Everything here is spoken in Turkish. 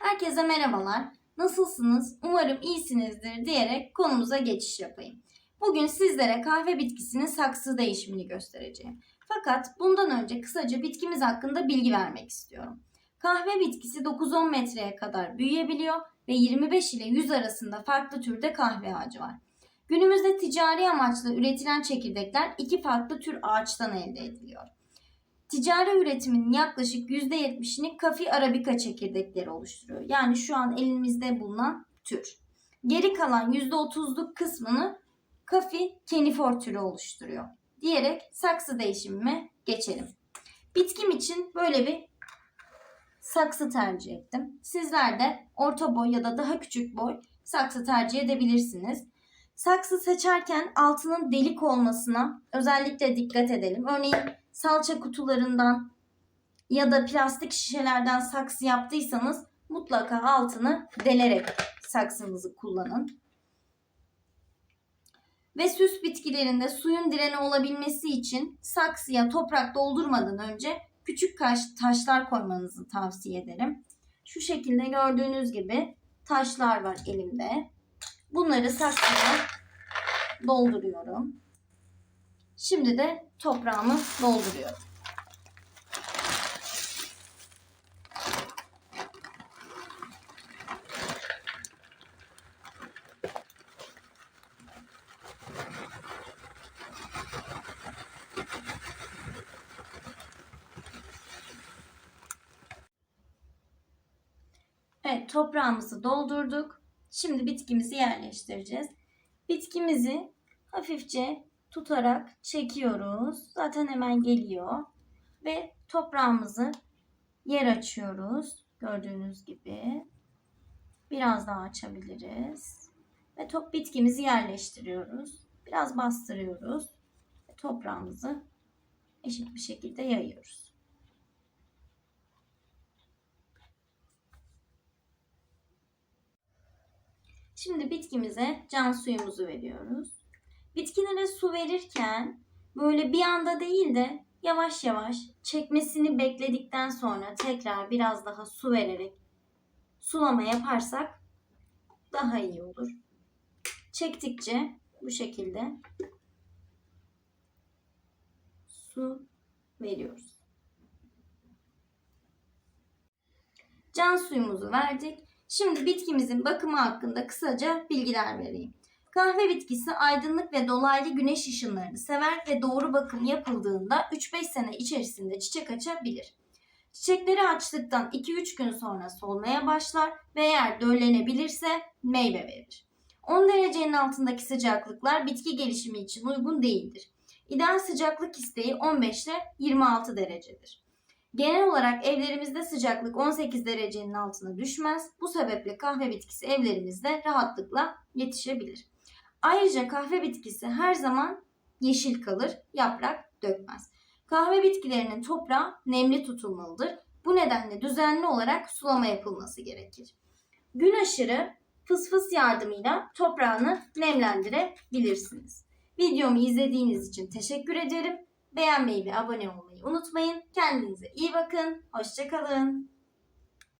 Herkese merhabalar. Nasılsınız? Umarım iyisinizdir diyerek konumuza geçiş yapayım. Bugün sizlere kahve bitkisinin saksı değişimini göstereceğim. Fakat bundan önce kısaca bitkimiz hakkında bilgi vermek istiyorum. Kahve bitkisi 9-10 metreye kadar büyüyebiliyor ve 25 ile 100 arasında farklı türde kahve ağacı var. Günümüzde ticari amaçla üretilen çekirdekler iki farklı tür ağaçtan elde ediliyor. Ticari üretimin yaklaşık %70'ini kafi arabika çekirdekleri oluşturuyor. Yani şu an elimizde bulunan tür. Geri kalan %30'luk kısmını kafi kenifor türü oluşturuyor. Diyerek saksı değişimime geçelim. Bitkim için böyle bir saksı tercih ettim. Sizler de orta boy ya da daha küçük boy saksı tercih edebilirsiniz. Saksı seçerken altının delik olmasına özellikle dikkat edelim. Örneğin salça kutularından ya da plastik şişelerden saksı yaptıysanız mutlaka altını delerek saksınızı kullanın. Ve süs bitkilerinde suyun direni olabilmesi için saksıya toprak doldurmadan önce küçük taşlar koymanızı tavsiye ederim. Şu şekilde gördüğünüz gibi taşlar var elimde. Bunları saksıya dolduruyorum. Şimdi de toprağımı dolduruyorum. Evet, toprağımızı doldurduk. Şimdi bitkimizi yerleştireceğiz. Bitkimizi hafifçe tutarak çekiyoruz. Zaten hemen geliyor. Ve toprağımızı yer açıyoruz. Gördüğünüz gibi. Biraz daha açabiliriz. Ve top bitkimizi yerleştiriyoruz. Biraz bastırıyoruz. Ve toprağımızı eşit bir şekilde yayıyoruz. Şimdi bitkimize can suyumuzu veriyoruz. Bitkilere su verirken böyle bir anda değil de yavaş yavaş çekmesini bekledikten sonra tekrar biraz daha su vererek sulama yaparsak daha iyi olur. Çektikçe bu şekilde su veriyoruz. Can suyumuzu verdik. Şimdi bitkimizin bakımı hakkında kısaca bilgiler vereyim. Kahve bitkisi aydınlık ve dolaylı güneş ışınlarını sever ve doğru bakım yapıldığında 3-5 sene içerisinde çiçek açabilir. Çiçekleri açtıktan 2-3 gün sonra solmaya başlar ve eğer döllenebilirse meyve verir. 10 derecenin altındaki sıcaklıklar bitki gelişimi için uygun değildir. İdeal sıcaklık isteği 15 ile 26 derecedir. Genel olarak evlerimizde sıcaklık 18 derecenin altına düşmez. Bu sebeple kahve bitkisi evlerimizde rahatlıkla yetişebilir. Ayrıca kahve bitkisi her zaman yeşil kalır, yaprak dökmez. Kahve bitkilerinin toprağı nemli tutulmalıdır. Bu nedenle düzenli olarak sulama yapılması gerekir. Gün aşırı fısfıs yardımıyla toprağını nemlendirebilirsiniz. Videomu izlediğiniz için teşekkür ederim. Beğenmeyi ve abone olmayı unutmayın. Kendinize iyi bakın. Hoşçakalın.